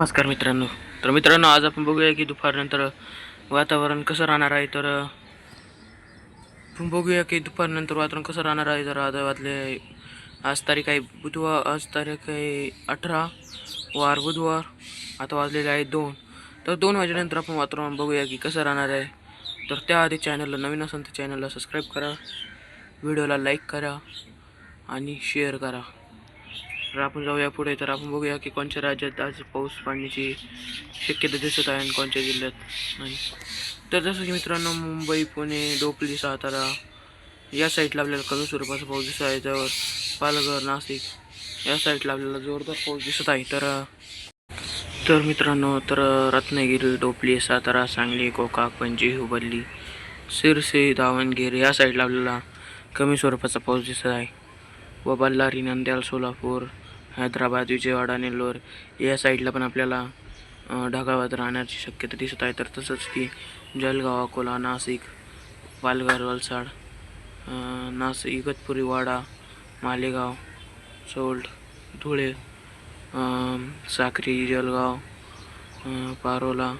नमस्कार मित्रांनो. तर मित्रांनो आज आपण बघूया की दुपारनंतर वातावरण कसं राहणार आहे. तर आपण बघूया की दुपारनंतर वातावरण कसं राहणार आहे. तर आज वाजले आज तारीख आहे बुधवार आज तारीख आहे अठरा वार बुधवार आता वाजलेले आहे दोन. तर दोन वाजेनंतर आपण वातावरण बघूया की कसं राहणार आहे. तर त्याआधी चॅनलला नवीन असेल तर चॅनलला सबस्क्राईब करा. व्हिडिओला लाईक करा आणि शेअर करा. तर आपण जाऊया पुढे. तर आपण बघूया की कोणत्या राज्यात आज पाऊस पडण्याची शक्यता दिसत आहे आणि कोणत्या जिल्ह्यात नाही. तर जसं की मित्रांनो मुंबई पुणे डोपली सातारा या साईडला आपल्याला कमी स्वरूपाचा पाऊस दिसत आहे. त्यावर पालघर नाशिक या साईडला आपल्याला जोरदार पाऊस दिसत आहे. तर तर मित्रांनो तर रत्नागिरी डोपली सातारा सांगली कोका पणजी हुबल्ली सिरसे दावणगिरी या साईडला आपल्याला कमी स्वरूपाचा पाऊस दिसत आहे. व बल्लारी नंद्याल सोलापूर हैदराबाद विजयवाडा नेल्लोर या साईडला पण आपल्याला अ, राहण्याची शक्यता दिसत आहे. तर तसंच की जळगाव अकोला नाशिक पालघर वलसाड नाशिक इगतपुरी वाडा मालेगाव सोल्ड धुळे साक्री जळगाव पारोला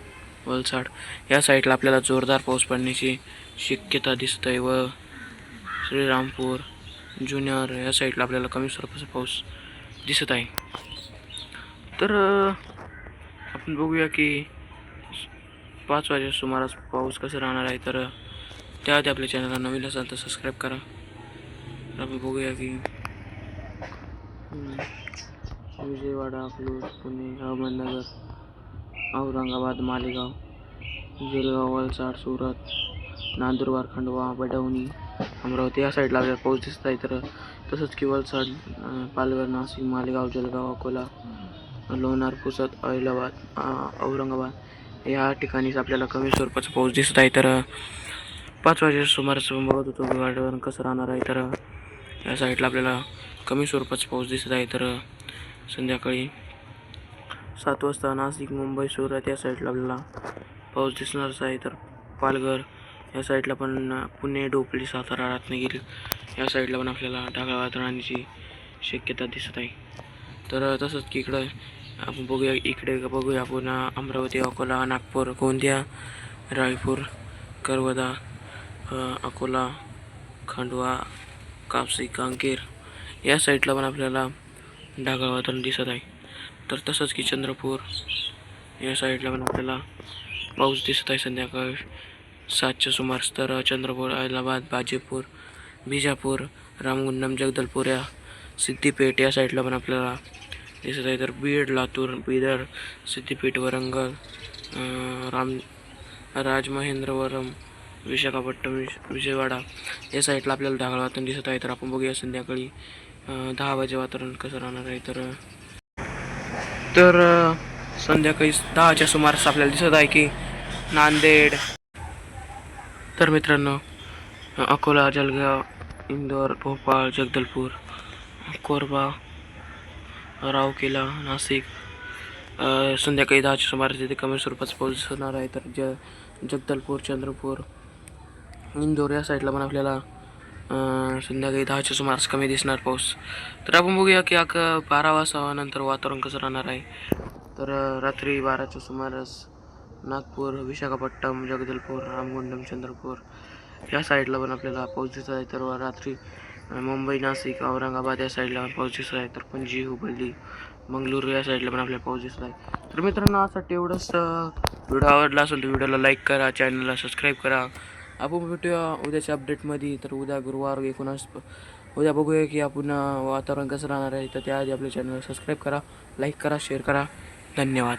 वलसाड या साईडला आपल्याला जोरदार पाऊस पडण्याची शक्यता दिसत आहे. व श्रीरामपूर जुन्नर या साईडला आपल्याला कमी स्वरूपाचा पाऊस दिसत आहे. तर आपण बघूया की पाच वाजे सुमारास पाऊस कसं राहणार आहे. तर त्याआधी आपल्या चॅनलला नवीन असाल तर सबस्क्राईब करा. तर आपण बघूया की विजयवाडा अकलूज पुणे अहमदनगर औरंगाबाद मालेगाव जळगाव वलसाड सुरत नांदुरबार खंडवा बडवणी अमरावती या साईडला आपल्याला पाऊस दिसत आहे तर तसंच की वलसाड पालघर नाशिक मालेगाव जळगाव अकोला लोणार पुसद अहिलाबाद औरंगाबाद या ठिकाणीच आपल्याला कमी स्वरूपाचा पाऊस दिसत आहे तर पाच वाजेच्या सुमारास बघत होतो की वातावरण कसं राहणार आहे. तर या साईडला आपल्याला कमी स्वरूपाचा पाऊस दिसत आहे. तर संध्याकाळी सात वाजता नाशिक मुंबई सुरत या साईडला आपल्याला पाऊस दिसणारच आहे. तर पालघर या साईडला पण पुणे डोपली सातारा रत्नागिरी या साईडला पण आपल्याला ढगाळ वातावरणाची शक्यता दिसत आहे. तर तसंच की इकडं आपण बघूया इकडे बघूया आपण अमरावती अकोला नागपूर गोंदिया रायपूर करवदा अकोला खंडवा कापसी कांकेर या साईडला पण आपल्याला ढगाळ वातावरण दिसत आहे. तर तसंच की चंद्रपूर या साईडला पण आपल्याला पाऊस दिसत आहे संध्याकाळी. सातच्या सुमारास तर चंद्रपूर अहलाबाद बाजीपूर बिजापूर रामगुंडम जगदलपूर या सिद्धीपेठ या साईडला पण आपल्याला दिसत आहे. तर बीड लातूर बिदर सिद्धीपेठ वरंगल राम राजमहेंद्रवरम विशाखापट्टणम विश- विजयवाडा या साईडला आपल्याला ढगाळ वातावरण दिसत आहे. तर आपण बघूया संध्याकाळी दहा वाजे वातावरण कसं राहणार आहे. तर तर संध्याकाळी दहाच्या सुमारास आपल्याला दिसत आहे की नांदेड तर मित्रांनो अकोला जलगाव इंदोर भोपाळ जगदलपूर कोरबा रावकेला नाशिक संध्याकाळी दहाच्या सुमारास तिथे कमी स्वरूपाचा पाऊस होणार आहे. तर ज जगदलपूर चंद्रपूर इंदोर या साईडला पण आपल्याला संध्याकाळी दहाच्या सुमारास कमी दिसणार पाऊस. तर आपण बघूया की अक बारा वाजता नंतर वातावरण कसं राहणार आहे. तर रात्री बाराच्या सुमारास नागपूर विशाखापट्टणम जगदलपूर रामगुंडम चंद्रपूर. या साईडला पण आपल्याला पाऊस दिसत आहे. तर रात्री मुंबई नाशिक औरंगाबाद या साईडला पण पाऊस दिसत आहे. तर पणजी हुबली मंगळूर या साईडला पण आपल्याला पाऊस दिसत आहे. तर मित्रांनो आजसाठी एवढंच व्हिडिओ आवडला असेल तर व्हिडिओला लाईक करा चॅनलला सबस्क्राईब करा. आपण भेटूया उद्याच्या अपडेटमध्ये. तर उद्या गुरुवार एकोणास उद्या बघूया की आपण वातावरण कसं राहणार आहे. तर त्याआधी आपल्या चॅनलला सबस्क्राईब करा लाईक करा शेअर करा. धन्यवाद.